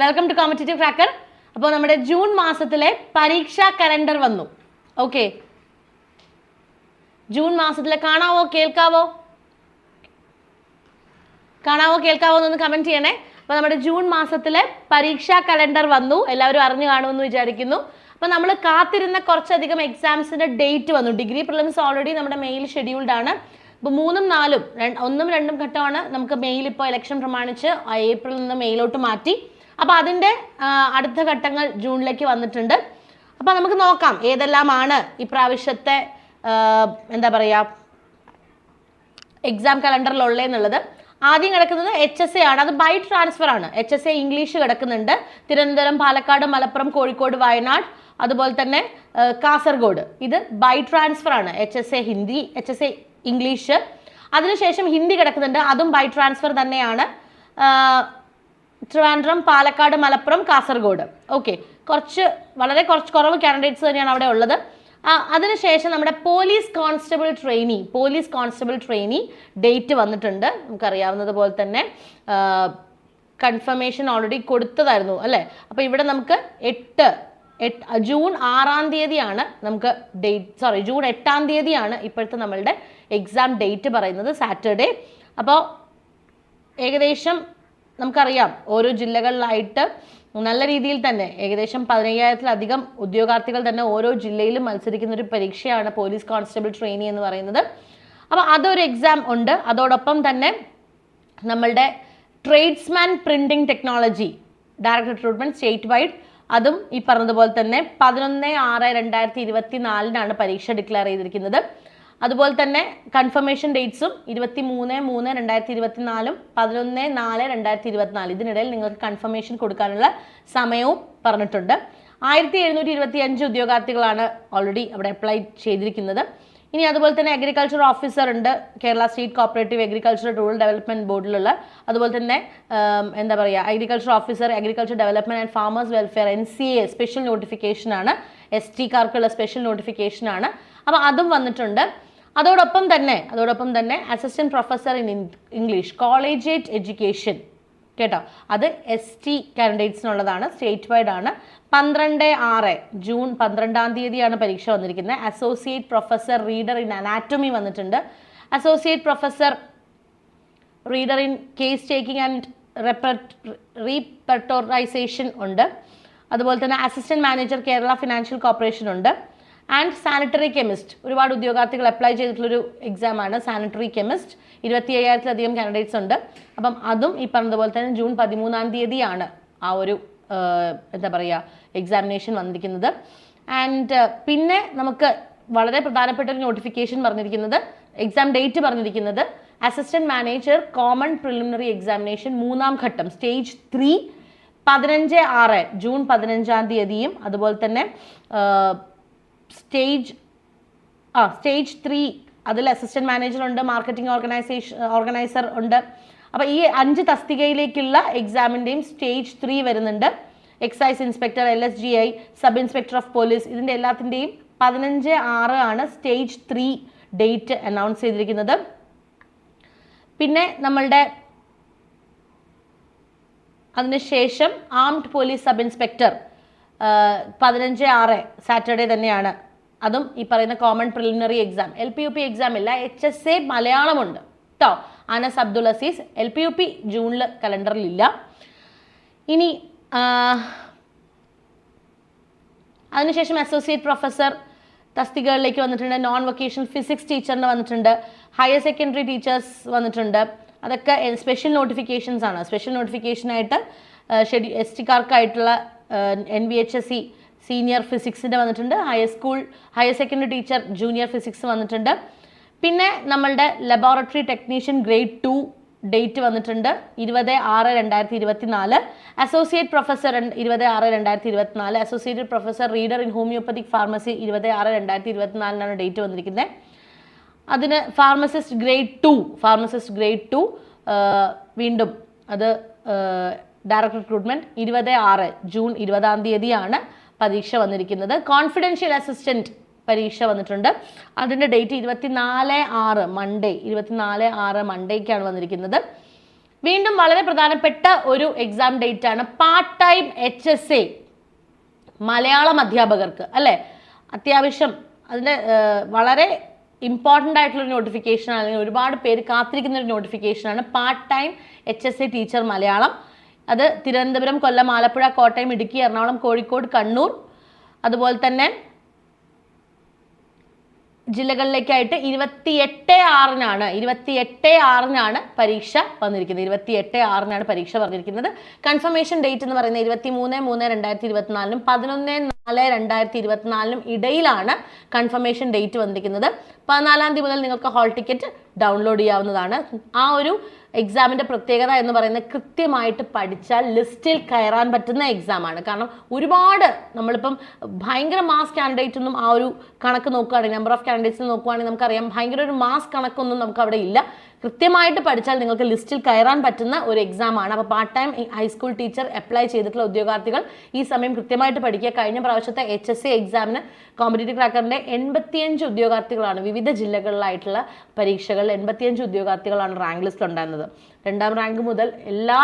Welcome to competitive cracker അപ്പോൾ നമ്മുടെ June മാസത്തിലെ പരീക്ഷാ കലണ്ടർ വന്നു. ഓക്കെ ജൂൺ മാസത്തിലെ കാണാവോ കേൾക്കാവോ? കാണാവോ കേൾക്കാവോ എന്നൊന്ന് കമന്റ് ചെയ്യണേ. അപ്പോൾ നമ്മുടെ ജൂൺ മാസത്തിലെ പരീക്ഷാ കലണ്ടർ വന്നു. എല്ലാവരും അറിഞ്ഞു കാണുമെന്ന് വിചാരിക്കുന്നു. അപ്പോൾ നമ്മൾ കാത്തിരുന്ന കുറച്ചധികം എക്സാംസിന്റെ ഡേറ്റ് വന്നു. ഡിഗ്രി പ്രിലിംസ് ഓൾറെഡി നമ്മുടെ മെയിൽ ഷെഡ്യൂൾഡ് ആണ്. ഇപ്പോൾ മൂന്നും നാലും ഒന്നും രണ്ടും ഘട്ടമാണ് നമുക്ക് മെയിൽ ഇപ്പോൾ ഇലക്ഷൻ പ്രമാണിച്ച് ഏപ്രിൽ നിന്ന് മെയിലോട്ട് മാറ്റി. അപ്പോൾ അതിന്റെ അടുത്ത ഘട്ടങ്ങൾ ജൂണിലേക്ക് വന്നിട്ടുണ്ട്. അപ്പോൾ നമുക്ക് നോക്കാം ഏതെല്ലാമാണ് ഇപ്രാവശ്യത്തെ എന്താ പറയുക എക്സാം കലണ്ടറിലുള്ളതെന്നുള്ളത് ആദ്യം കിടക്കുന്നത് എച്ച് എസ് എ ആണ്. അത് ബൈ ട്രാൻസ്ഫർ ആണ്. എച്ച് എസ് എ ഇംഗ്ലീഷ് കിടക്കുന്നുണ്ട്. തിരുവനന്തപുരം പാലക്കാട് മലപ്പുറം കോഴിക്കോട് വയനാട് അതുപോലെ തന്നെ കാസർഗോഡ്. ഇത് ബൈ ട്രാൻസ്ഫർ ആണ്. H S A Hindi H S A English അതിനുശേഷം ഹിന്ദി കിടക്കുന്നുണ്ട്. അതും ബൈ ട്രാൻസ്ഫർ തന്നെയാണ്. ട്രിവാൻഡ്രം പാലക്കാട് മലപ്പുറം കാസർഗോഡ്. ഓക്കെ കുറച്ച് വളരെ കുറച്ച് കുറവ് കാൻഡിഡേറ്റ്സ് തന്നെയാണ് അവിടെ ഉള്ളത്. അതിനുശേഷം നമ്മുടെ police constable trainee police constable trainee date വന്നിട്ടുണ്ട്. നമുക്കറിയാവുന്നതുപോലെ തന്നെ കൺഫർമേഷൻ ഓൾറെഡി കൊടുത്തതായിരുന്നു അല്ലേ? അപ്പോൾ ഇവിടെ നമുക്ക് എട്ട് എട്ട് ജൂൺ ആറാം തീയതിയാണ് നമുക്ക് ഡേറ്റ് സോറി ജൂൺ എട്ടാം തീയതിയാണ് ഇപ്പോഴത്തെ നമ്മളുടെ എക്സാം ഡേറ്റ് പറയുന്നത് സാറ്റർഡേ. അപ്പോൾ ഏകദേശം നമുക്കറിയാം ഓരോ ജില്ലകളിലായിട്ട് നല്ല രീതിയിൽ തന്നെ ഏകദേശം പതിനയ്യായിരത്തിലധികം ഉദ്യോഗാർത്ഥികൾ തന്നെ ഓരോ ജില്ലയിലും മത്സരിക്കുന്ന ഒരു പരീക്ഷയാണ് പോലീസ് കോൺസ്റ്റബിൾ ട്രെയിനി എന്ന് പറയുന്നത്. അപ്പോൾ അതൊരു എക്സാം ഉണ്ട്. അതോടൊപ്പം തന്നെ നമ്മളുടെ tradesman printing technology direct recruitment state wide അതും ഈ പറഞ്ഞതുപോലെ തന്നെ പതിനൊന്ന് ആറ് രണ്ടായിരത്തി ഇരുപത്തി നാലിനാണ് പരീക്ഷ ഡിക്ലെയർ ചെയ്തിരിക്കുന്നത്. അതുപോലെ തന്നെ കൺഫർമേഷൻ ഡേറ്റ്സും ഇരുപത്തി മൂന്ന് മൂന്ന് രണ്ടായിരത്തി ഇരുപത്തി നാലും പതിനൊന്ന് നാല് രണ്ടായിരത്തി ഇരുപത്തിനാല് ഇതിനിടയിൽ നിങ്ങൾക്ക് കൺഫർമേഷൻ കൊടുക്കാനുള്ള സമയവും പറഞ്ഞിട്ടുണ്ട്. ആയിരത്തി എഴുന്നൂറ്റി ഇരുപത്തി അഞ്ച് ഉദ്യോഗാർത്ഥികളാണ് ഓൾറെഡി അവിടെ അപ്ലൈ ചെയ്തിരിക്കുന്നത്. ഇനി അതുപോലെ തന്നെ അഗ്രികൾച്ചർ ഓഫീസർ ഉണ്ട്. Kerala state cooperative agriculture rural development ബോർഡിലുള്ള അതുപോലെ തന്നെ എന്താ പറയുക agriculture officer agriculture development and farmers welfare N C A special notification ആണ്. എസ് ടിക്കാർക്കുള്ള സ്പെഷ്യൽ നോട്ടിഫിക്കേഷൻ ആണ്. അപ്പോൾ അതും വന്നിട്ടുണ്ട്. അതോടൊപ്പം തന്നെ അതോടൊപ്പം തന്നെ assistant professor in English collegiate education കേട്ടോ? അത് എസ് ടി കാൻഡിഡേറ്റ്സിനുള്ളതാണ് സ്റ്റേറ്റ് വൈഡ് ആണ്. പന്ത്രണ്ട് ആറ് ജൂൺ പന്ത്രണ്ടാം തീയതിയാണ് പരീക്ഷ വന്നിരിക്കുന്നത്. Associate professor reader in anatomy വന്നിട്ടുണ്ട്. Associate professor reader in case taking and repertorisation ഉണ്ട്. അതുപോലെ തന്നെ assistant manager Kerala financial corporation ഉണ്ട്. ആൻഡ് സാനിറ്ററി കെമിസ്റ്റ് ഒരുപാട് ഉദ്യോഗാർത്ഥികൾ അപ്ലൈ ചെയ്തിട്ടുള്ളൊരു എക്സാം ആണ്. സാനിറ്ററി കെമിസ്റ്റ് ഇരുപത്തി അയ്യായിരത്തിലധികം കാൻഡിഡേറ്റ്സ് ഉണ്ട്. അപ്പം അതും ഈ പറഞ്ഞതുപോലെ തന്നെ ജൂൺ പതിമൂന്നാം തീയതിയാണ് ആ ഒരു എന്താ പറയുക എക്സാമിനേഷൻ വന്നിരിക്കുന്നത്. ആൻഡ് പിന്നെ നമുക്ക് വളരെ പ്രധാനപ്പെട്ട ഒരു നോട്ടിഫിക്കേഷൻ പറഞ്ഞിരിക്കുന്നത് എക്സാം ഡേറ്റ് പറഞ്ഞിരിക്കുന്നത്. Assistant manager common preliminary examination മൂന്നാം ഘട്ടം സ്റ്റേജ് ത്രീ പതിനഞ്ച് ആറ് ജൂൺ പതിനഞ്ചാം തീയതിയും അതുപോലെ തന്നെ സ്റ്റേജ് ആ സ്റ്റേജ് ത്രീ അതിൽ അസിസ്റ്റന്റ് മാനേജർ ഉണ്ട് മാർക്കറ്റിംഗ് ഓർഗനൈസേഷൻ ഓർഗനൈസർ ഉണ്ട്. അപ്പോൾ ഈ അഞ്ച് തസ്തികയിലേക്കുള്ള എക്സാമിന്റെയും സ്റ്റേജ് ത്രീ വരുന്നുണ്ട്. Excise inspector L S G I sub inspector of police ഇതിന്റെ എല്ലാത്തിന്റെയും പതിനഞ്ച് ആറ് ആണ് സ്റ്റേജ് ത്രീ ഡേറ്റ് അനൗൺസ് ചെയ്തിരിക്കുന്നത്. പിന്നെ നമ്മളുടെ അതിനുശേഷം ആംഡ് പോലീസ് സബ് ഇൻസ്പെക്ടർ പതിനഞ്ച് ആറ് സാറ്റർഡേ തന്നെയാണ്. അതും ഈ പറയുന്ന common preliminary exam L P U P exam ഇല്ല എച്ച് എസ് എ മലയാളമുണ്ട്. കേട്ടോ Anas Abdul Aziz L P U P ജൂണിൽ കലണ്ടറിലില്ല. ഇനി അതിനുശേഷം അസോസിയേറ്റ് പ്രൊഫസർ തസ്തികകളിലേക്ക് വന്നിട്ടുണ്ട്. നോൺ വൊക്കേഷണൽ ഫിസിക്സ് ടീച്ചറിന് വന്നിട്ടുണ്ട്. ഹയർ സെക്കൻഡറി ടീച്ചേഴ്സ് വന്നിട്ടുണ്ട്. അതൊക്കെ സ്പെഷ്യൽ നോട്ടിഫിക്കേഷൻസ് ആണ്. സ്പെഷ്യൽ നോട്ടിഫിക്കേഷനായിട്ട് ഷെഡ്യൂ S ടിക്കാർക്കായിട്ടുള്ള N V H S C senior ഫിസിക്സിന്റെ വന്നിട്ടുണ്ട്. Higher school higher secondary teacher junior physics വന്നിട്ടുണ്ട്. പിന്നെ നമ്മളുടെ laboratory technician grade two date വന്നിട്ടുണ്ട്. ഇരുപത് ആറ് രണ്ടായിരത്തി ഇരുപത്തി നാല് അസോസിയേറ്റ് പ്രൊഫസർ ഇരുപത് ആറ് രണ്ടായിരത്തി ഇരുപത്തി നാല് associate professor reader in homoeopathic pharmacy ഇരുപത് ആറ് രണ്ടായിരത്തി ഇരുപത്തി നാലിനാണ് ഡേറ്റ് വന്നിരിക്കുന്നത്. അതിന് pharmacist grade two pharmacist grade two വീണ്ടും അത് ഡയറക്ട് റിക്രൂട്ട്മെന്റ് ഇരുപത് ആറ് ജൂൺ ഇരുപതാം തീയതിയാണ് പരീക്ഷ വന്നിരിക്കുന്നത്. കോൺഫിഡൻഷ്യൽ അസിസ്റ്റന്റ് പരീക്ഷ വന്നിട്ടുണ്ട്. അതിന്റെ ഡേറ്റ് ഇരുപത്തിനാല് ആറ് മൺഡേ ഇരുപത്തിനാല് ആറ് മൺഡേക്കാണ് വന്നിരിക്കുന്നത്. വീണ്ടും വളരെ പ്രധാനപ്പെട്ട ഒരു എക്സാം ഡേറ്റ് ആണ്. Part time H S A Malayalam അധ്യാപകർക്ക് അല്ലേ? അത്യാവശ്യം അതിന്റെ വളരെ ഇമ്പോർട്ടന്റ് ആയിട്ടുള്ളൊരു നോട്ടിഫിക്കേഷൻ അല്ലെങ്കിൽ ഒരുപാട് പേര് കാത്തിരിക്കുന്ന ഒരു നോട്ടിഫിക്കേഷനാണ് part time H S A teacher Malayalam. അത് തിരുവനന്തപുരം കൊല്ലം ആലപ്പുഴ കോട്ടയം ഇടുക്കി എറണാകുളം കോഴിക്കോട് കണ്ണൂർ. അതുപോലെ തന്നെ ജില്ലകളിലേക്കായിട്ട് ഇരുപത്തി എട്ട് ആറിനാണ് ഇരുപത്തി എട്ട് ആറിനാണ് പരീക്ഷ വന്നിരിക്കുന്നത്. ഇരുപത്തി എട്ട് ആറിനാണ് പരീക്ഷ പറഞ്ഞിരിക്കുന്നത് കൺഫർമേഷൻ ഡേറ്റ് എന്ന് പറയുന്നത് ഇരുപത്തി മൂന്ന് മൂന്ന് രണ്ടായിരത്തി ഇരുപത്തിനാലിനും പതിനൊന്ന് നാല് രണ്ടായിരത്തി ഇരുപത്തിനാലിനും ഇടയിലാണ് കൺഫർമേഷൻ ഡേറ്റ് വന്നിരിക്കുന്നത്. പതിനാലാം തീയതി മുതൽ നിങ്ങൾക്ക് ഹാൾ ടിക്കറ്റ് ഡൗൺലോഡ് ചെയ്യാവുന്നതാണ്. ആ ഒരു എക്സാമിന്റെ പ്രത്യേകത എന്ന് പറയുന്നത് കൃത്യമായിട്ട് പഠിച്ചാൽ ലിസ്റ്റിൽ കയറാൻ പറ്റുന്ന എക്സാമാണ് കാരണം ഒരുപാട് നമ്മളിപ്പം ഭയങ്കര മാസ് കാൻഡിഡേറ്റ് ഒന്നും ആ ഒരു കണക്ക് നോക്കുകയാണെങ്കിൽ നമ്പർ ഓഫ് കാൻഡിഡേറ്റ്സ് നോക്കുകയാണെങ്കിൽ നമുക്കറിയാം ഭയങ്കര ഒരു മാസ് കണക്കൊന്നും നമുക്ക് അവിടെ ഇല്ല. കൃത്യമായിട്ട് പഠിച്ചാൽ നിങ്ങൾക്ക് ലിസ്റ്റിൽ കയറാൻ പറ്റുന്ന ഒരു എക്സാം ആണ്. അപ്പോൾ part time high school teacher apply ചെയ്തിട്ടുള്ള ഉദ്യോഗാർത്ഥികൾ ഈ സമയം കൃത്യമായിട്ട് പഠിക്കുക. കഴിഞ്ഞ പ്രാവശ്യത്തെ എച്ച് എസ് സി എക്സാമിന് കോമ്പറ്റേറ്റീവ് ക്രാക്കറിന്റെ എൺപത്തിയഞ്ച് ഉദ്യോഗാർത്ഥികളാണ് വിവിധ ജില്ലകളിലായിട്ടുള്ള പരീക്ഷകളിൽ എൺപത്തിയഞ്ച് ഉദ്യോഗാർത്ഥികളാണ് റാങ്ക് ലിസ്റ്റ് ഉണ്ടായിരുന്നത്. രണ്ടാം റാങ്ക് മുതൽ എല്ലാ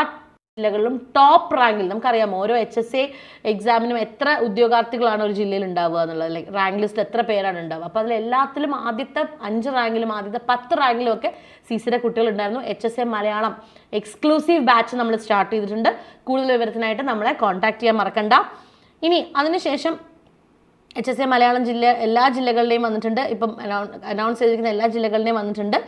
ജില്ലകളിലും ടോപ്പ് റാങ്കിൽ നമുക്കറിയാം ഓരോ എച്ച് എസ് എ എക്സാമിനും എത്ര ഉദ്യോഗാർത്ഥികളാണ് ഒരു ജില്ലയിൽ ഉണ്ടാവുക എന്നുള്ളത്? ലൈക്ക് റാങ്ക് ലിസ്റ്റ് എത്ര പേരാണ് ഉണ്ടാവുക? അപ്പോൾ അതിൽ എല്ലാത്തിലും ആദ്യത്തെ അഞ്ച് റാങ്കിലും ആദ്യത്തെ പത്ത് റാങ്കിലും ഒക്കെ സി സിയുടെ കുട്ടികൾ ഉണ്ടായിരുന്നു. H S A Malayalam exclusive batch നമ്മൾ സ്റ്റാർട്ട് ചെയ്തിട്ടുണ്ട്. കൂടുതൽ വിവരത്തിനായിട്ട് നമ്മളെ കോൺടാക്ട് ചെയ്യാൻ മറക്കണ്ട. ഇനി അതിനുശേഷം എച്ച് എസ് എ മലയാളം ജില്ല എല്ലാ ജില്ലകളിലെയും വന്നിട്ടുണ്ട്. ഇപ്പം അനൗൺസ് ചെയ്തിരിക്കുന്ന എല്ലാ ജില്ലകളിലെയും വന്നിട്ടുണ്ട്.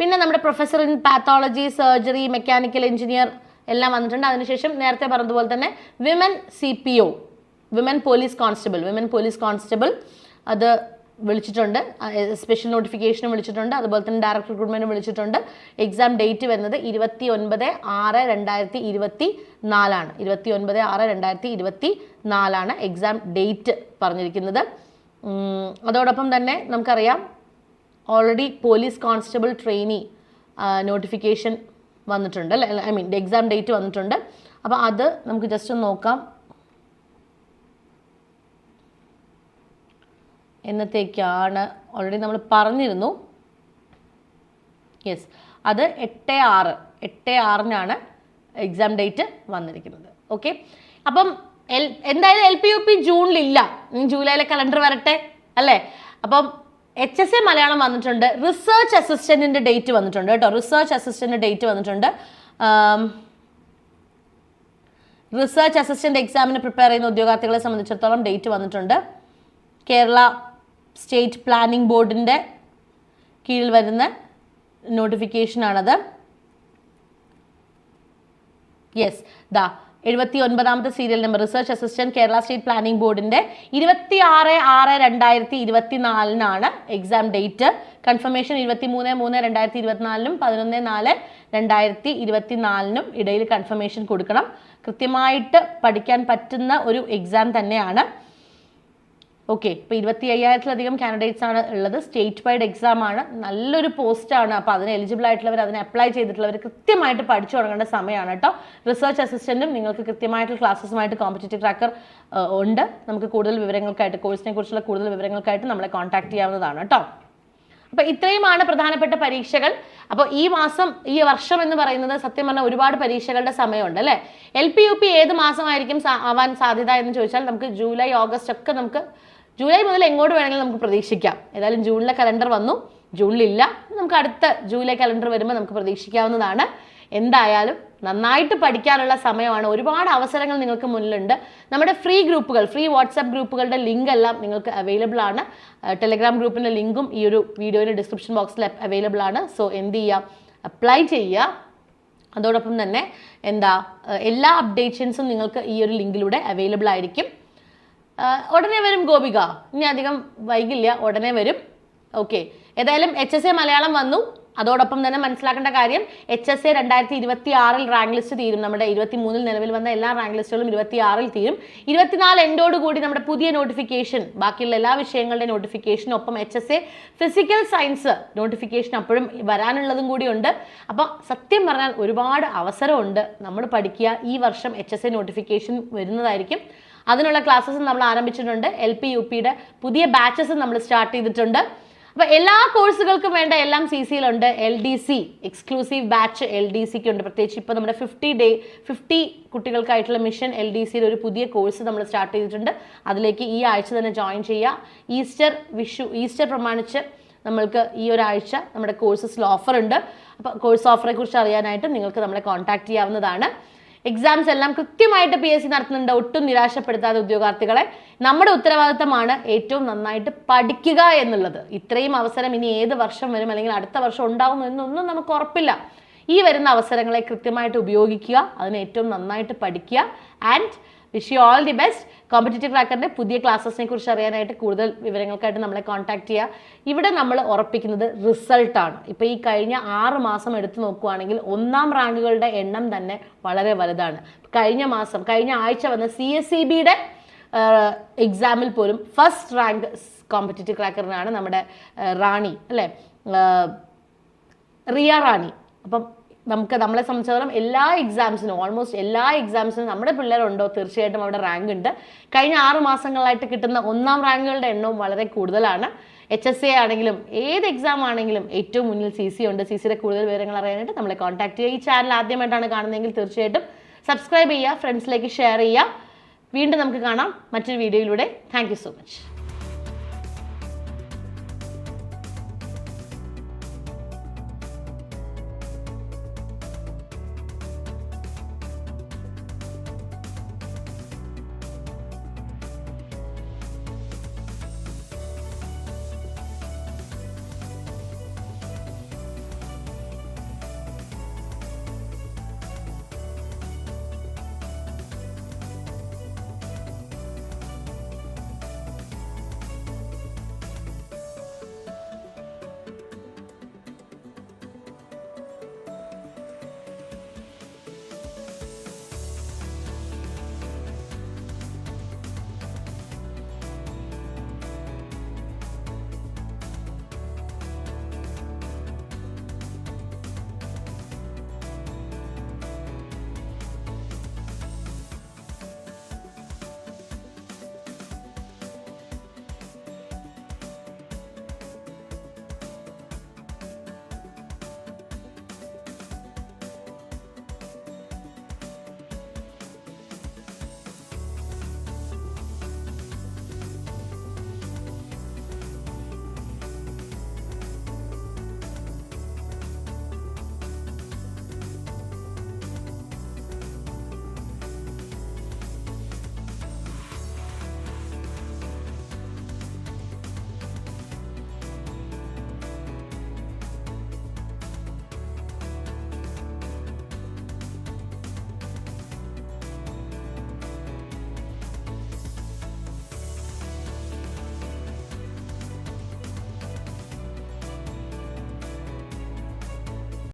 പിന്നെ നമ്മുടെ professor in pathology surgery mechanical engineer എല്ലാം വന്നിട്ടുണ്ട്. അതിനുശേഷം നേരത്തെ പറഞ്ഞതുപോലെ തന്നെ women C P O women police constable women police constable അത് വിളിച്ചിട്ടുണ്ട്. സ്പെഷ്യൽ നോട്ടിഫിക്കേഷനും വിളിച്ചിട്ടുണ്ട്. അതുപോലെ തന്നെ ഡയറക്ട് റിക്രൂട്ട്മെന്റും വിളിച്ചിട്ടുണ്ട്. എക്സാം ഡേറ്റ് വരുന്നത് ഇരുപത്തി ഒൻപത് ആറ് രണ്ടായിരത്തി ഇരുപത്തി നാലാണ് ഇരുപത്തി ഒൻപത് ആറ് രണ്ടായിരത്തി ഇരുപത്തി നാലാണ് എക്സാം ഡേറ്റ് പറഞ്ഞിരിക്കുന്നത് അതോടൊപ്പം തന്നെ നമുക്കറിയാം already police constable trainee notification വന്നിട്ടുണ്ട് അല്ലേ? ഐ മീൻ എക്സാം ഡേറ്റ് വന്നിട്ടുണ്ട്. അപ്പോൾ അത് നമുക്ക് ജസ്റ്റ് ഒന്ന് നോക്കാം. എന്നത്തേക്കാണ്? ഓൾറെഡി നമ്മൾ പറഞ്ഞിരുന്നു. യെസ് അത് എട്ട് ആറ്. എട്ട് ആറിനാണ് എക്സാം ഡേറ്റ് വന്നിരിക്കുന്നത്. ഓക്കെ അപ്പം എൽ എന്തായാലും എൽ പി യു പി ജൂണിലില്ല. ജൂലൈയിലെ കലണ്ടർ വരട്ടെ അല്ലേ? അപ്പം എച്ച് എസ് എ മലയാളം വന്നിട്ടുണ്ട്. റിസർച്ച് അസിസ്റ്റന്റിന്റെ ഡേറ്റ് വന്നിട്ടുണ്ട് കേട്ടോ. റിസർച്ച് അസിസ്റ്റന്റ് ഡേറ്റ് വന്നിട്ടുണ്ട്. റിസർച്ച് അസിസ്റ്റന്റ് എക്സാമിന് പ്രിപ്പയർ ചെയ്യുന്ന ഉദ്യോഗാർത്ഥികളെ സംബന്ധിച്ചിടത്തോളം ഡേറ്റ് വന്നിട്ടുണ്ട്. കേരള സ്റ്റേറ്റ് പ്ലാനിംഗ് ബോർഡിന്റെ കീഴിൽ വരുന്ന നോട്ടിഫിക്കേഷനാണത് യെസ് ദാ. എഴുപത്തി ഒൻപതാമത്തെ serial number research assistant Kerala state planning ബോർഡിന്റെ ഇരുപത്തി ആറ് ആറ് രണ്ടായിരത്തി ഇരുപത്തി നാലിനാണ് എക്സാം ഡേറ്റ് കൺഫർമേഷൻ ഇരുപത്തി മൂന്ന് മൂന്ന് രണ്ടായിരത്തി ഇരുപത്തിനാലിനും പതിനൊന്ന് നാല് രണ്ടായിരത്തി ഇരുപത്തി നാലിനും ഇടയിൽ കൺഫർമേഷൻ കൊടുക്കണം. കൃത്യമായിട്ട് പഠിക്കാൻ പറ്റുന്ന ഒരു എക്സാം തന്നെയാണ്. ഓക്കെ ഇപ്പോൾ ഇരുപത്തി അയ്യായിരത്തിലധികം കാൻഡിഡേറ്റ്സ് ആണ് ഉള്ളത്. സ്റ്റേറ്റ് വൈഡ് എക്സാം ആണ്. നല്ലൊരു പോസ്റ്റ് ആണ്. അപ്പോൾ അതിന് എലിജിബിൾ ആയിട്ടുള്ളവർ അതിന് അപ്ലൈ ചെയ്തിട്ടുള്ളവർ കൃത്യമായിട്ട് പഠിച്ചു തുടങ്ങേണ്ട സമയമാണ് കേട്ടോ. റിസർച്ച് അസിസ്റ്റന്റും നിങ്ങൾക്ക് കൃത്യമായിട്ടുള്ള ക്ലാസ്സസുമായിട്ട് കോമ്പറ്റേറ്റീവ് ട്രാക്കർ ഉണ്ട്. നമുക്ക് കൂടുതൽ വിവരങ്ങൾക്കായിട്ട് കോഴ്സിനെ കുറിച്ചുള്ള കൂടുതൽ വിവരങ്ങൾക്കായിട്ട് നമ്മളെ കോൺടാക്ട് ചെയ്യാവുന്നതാണ് കേട്ടോ. അപ്പൊ ഇത്രയുമാണ് പ്രധാനപ്പെട്ട പരീക്ഷകൾ. അപ്പോൾ ഈ മാസം ഈ വർഷം എന്ന് പറയുന്നത് സത്യം പറഞ്ഞാൽ ഒരുപാട് പരീക്ഷകളുടെ സമയമുണ്ട് അല്ലേ? എൽ പി യു പി ഏത് മാസമായിരിക്കും ആവാൻ സാധ്യത എന്ന് ചോദിച്ചാൽ നമുക്ക് ജൂലൈ ഓഗസ്റ്റ് ഒക്കെ നമുക്ക് ജൂലൈ മുതൽ എങ്ങോട്ട് വേണമെങ്കിലും നമുക്ക് പ്രതീക്ഷിക്കാം. ഏതായാലും ജൂണിലെ കലണ്ടർ വന്നു. ജൂണിലില്ല. നമുക്ക് അടുത്ത ജൂലൈ കലണ്ടർ വരുമ്പോൾ നമുക്ക് പ്രതീക്ഷിക്കാവുന്നതാണ്. എന്തായാലും നന്നായിട്ട് പഠിക്കാനുള്ള സമയമാണ്. ഒരുപാട് അവസരങ്ങൾ നിങ്ങൾക്ക് മുന്നിലുണ്ട്. നമ്മുടെ ഫ്രീ ഗ്രൂപ്പുകൾ ഫ്രീ വാട്സാപ്പ് ഗ്രൂപ്പുകളുടെ ലിങ്ക് എല്ലാം നിങ്ങൾക്ക് അവൈലബിൾ ആണ്. ടെലിഗ്രാം ഗ്രൂപ്പിന്റെ ലിങ്കും ഈ ഒരു വീഡിയോയുടെ ഡിസ്ക്രിപ്ഷൻ ബോക്സിൽ അവൈലബിൾ ആണ്. സോ എന്ത് ചെയ്യുക അപ്ലൈ ചെയ്യുക. അതോടൊപ്പം തന്നെ എന്താ എല്ലാ അപ്ഡേഷൻസും നിങ്ങൾക്ക് ഈ ഒരു ലിങ്കിലൂടെ അവൈലബിൾ ആയിരിക്കും. ഉടനെ വരും ഗോപിക. ഇനി അധികം വൈകില്ല. ഉടനെ വരും. ഓക്കെ ഏതായാലും എച്ച് എസ് എ മലയാളം വന്നു. അതോടൊപ്പം തന്നെ മനസ്സിലാക്കേണ്ട കാര്യം എച്ച് എസ് എ രണ്ടായിരത്തി ഇരുപത്തി ആറിൽ റാങ്ക് ലിസ്റ്റ് തീരും. നമ്മുടെ ഇരുപത്തി മൂന്നിൽ നിലവിൽ വന്ന എല്ലാ റാങ്ക് ലിസ്റ്റുകളും ഇരുപത്തി ആറിൽ തീരും. ഇരുപത്തിനാല് എൻഡോട് കൂടി നമ്മുടെ പുതിയ നോട്ടിഫിക്കേഷൻ ബാക്കിയുള്ള എല്ലാ വിഷയങ്ങളുടെ നോട്ടിഫിക്കേഷൻ ഒപ്പം H S A physical science notification അപ്പോഴും വരാനുള്ളതും കൂടിയുണ്ട് അപ്പം സത്യം പറഞ്ഞാൽ ഒരുപാട് അവസരമുണ്ട് നമ്മൾ പഠിക്കുക. ഈ വർഷം എച്ച് എസ് എ നോട്ടിഫിക്കേഷൻ വരുന്നതായിരിക്കും. അതിനുള്ള ക്ലാസ്സസ് നമ്മൾ ആരംഭിച്ചിട്ടുണ്ട്. എൽ പി യു പിയുടെ പുതിയ ബാച്ചസ് നമ്മൾ സ്റ്റാർട്ട് ചെയ്തിട്ടുണ്ട്. അപ്പോൾ എല്ലാ കോഴ്സുകൾക്കും വേണ്ട എല്ലാം C സിയിലുണ്ട് L D C exclusive batch L D സിക്ക് ഉണ്ട് പ്രത്യേകിച്ച് ഇപ്പോൾ നമ്മുടെ ഫിഫ്റ്റി ഡേ ഫിഫ്റ്റി കുട്ടികൾക്കായിട്ടുള്ള മിഷൻ എൽ ഡി സിയിൽ ഒരു പുതിയ കോഴ്സ് നമ്മൾ സ്റ്റാർട്ട് ചെയ്തിട്ടുണ്ട്. അതിലേക്ക് ഈ ആഴ്ച തന്നെ ജോയിൻ ചെയ്യുക. ഈസ്റ്റർ വിഷു ഈസ്റ്റർ പ്രമാണിച്ച് നമ്മൾക്ക് ഈ ഒരാഴ്ച നമ്മുടെ കോഴ്സസിൽ ഓഫർ ഉണ്ട്. അപ്പോൾ കോഴ്സ് ഓഫറെ കുറിച്ച് അറിയാനായിട്ട് നിങ്ങൾക്ക് നമ്മളെ കോൺടാക്ട് ചെയ്യാവുന്നതാണ്. എക്സാംസ് എല്ലാം കൃത്യമായിട്ട് പി എസ് സി നടത്തുന്നുണ്ട്. ഒട്ടും നിരാശപ്പെടുത്താതെ ഉദ്യോഗാർത്ഥികളെ. നമ്മുടെ ഉത്തരവാദിത്തമാണ് ഏറ്റവും നന്നായിട്ട് പഠിക്കുക എന്നുള്ളത്. ഇത്രയും അവസരം ഇനി ഏത് വർഷം വരും അല്ലെങ്കിൽ അടുത്ത വർഷം ഉണ്ടാവും എന്നൊന്നും നമുക്ക് ഉറപ്പില്ല. ഈ വരുന്ന അവസരങ്ങളെ കൃത്യമായിട്ട് ഉപയോഗിക്കുക അതിന് ഏറ്റവും നന്നായിട്ട് പഠിക്കുക. And wish you all the best competitive ക്രാക്കറിന്റെ പുതിയ ക്ലാസ്സസിനെ കുറിച്ച് അറിയാനായിട്ട് കൂടുതൽ വിവരങ്ങൾക്കായിട്ട് നമ്മളെ കോൺടാക്ട് ചെയ്യുക. ഇവിടെ നമ്മൾ ഉറപ്പിക്കുന്നത് റിസൾട്ടാണ് ഇപ്പോൾ ഈ കഴിഞ്ഞ ആറ് മാസം എടുത്തു നോക്കുകയാണെങ്കിൽ ഒന്നാം റാങ്കുകളുടെ എണ്ണം തന്നെ വളരെ വലുതാണ്. കഴിഞ്ഞ മാസം കഴിഞ്ഞ ആഴ്ച വന്ന സി എസ് സി ബിയുടെ എക്സാമിൽ പോലും ഫസ്റ്റ് റാങ്ക് കോമ്പറ്റേറ്റീവ് ക്രാക്കറിനാണ് നമ്മുടെ റാണി അല്ലേ? റിയ റാണി. അപ്പം നമുക്ക് നമ്മളെ സംബന്ധിച്ചിടത്തോളം എല്ലാ എക്സാംസിനും ഓൾമോസ്റ്റ് എല്ലാ എക്സാംസിനും നമ്മുടെ പിള്ളേരുണ്ടോ? തീർച്ചയായിട്ടും അവിടെ റാങ്ക് ഉണ്ട്. കഴിഞ്ഞ ആറ് മാസങ്ങളായിട്ട് കിട്ടുന്ന ഒന്നാം റാങ്കുകളുടെ എണ്ണവും വളരെ കൂടുതലാണ്. എച്ച് എസ് എ ആണെങ്കിലും ഏത് എക്സാം ആണെങ്കിലും ഏറ്റവും മുന്നിൽ സി സി ഉണ്ട്. സി സിയുടെ കൂടുതൽ വിവരങ്ങൾ അറിയാനായിട്ട് നമ്മളെ കോൺടാക്ട് ചെയ്യുക. ഈ ചാനൽ ആദ്യമായിട്ടാണ് കാണുന്നതെങ്കിൽ തീർച്ചയായിട്ടും സബ്സ്ക്രൈബ് ചെയ്യുക ഫ്രണ്ട്സിലേക്ക് ഷെയർ ചെയ്യുക. വീണ്ടും നമുക്ക് കാണാം മറ്റൊരു വീഡിയോയിലൂടെ താങ്ക് സോ മച്ച്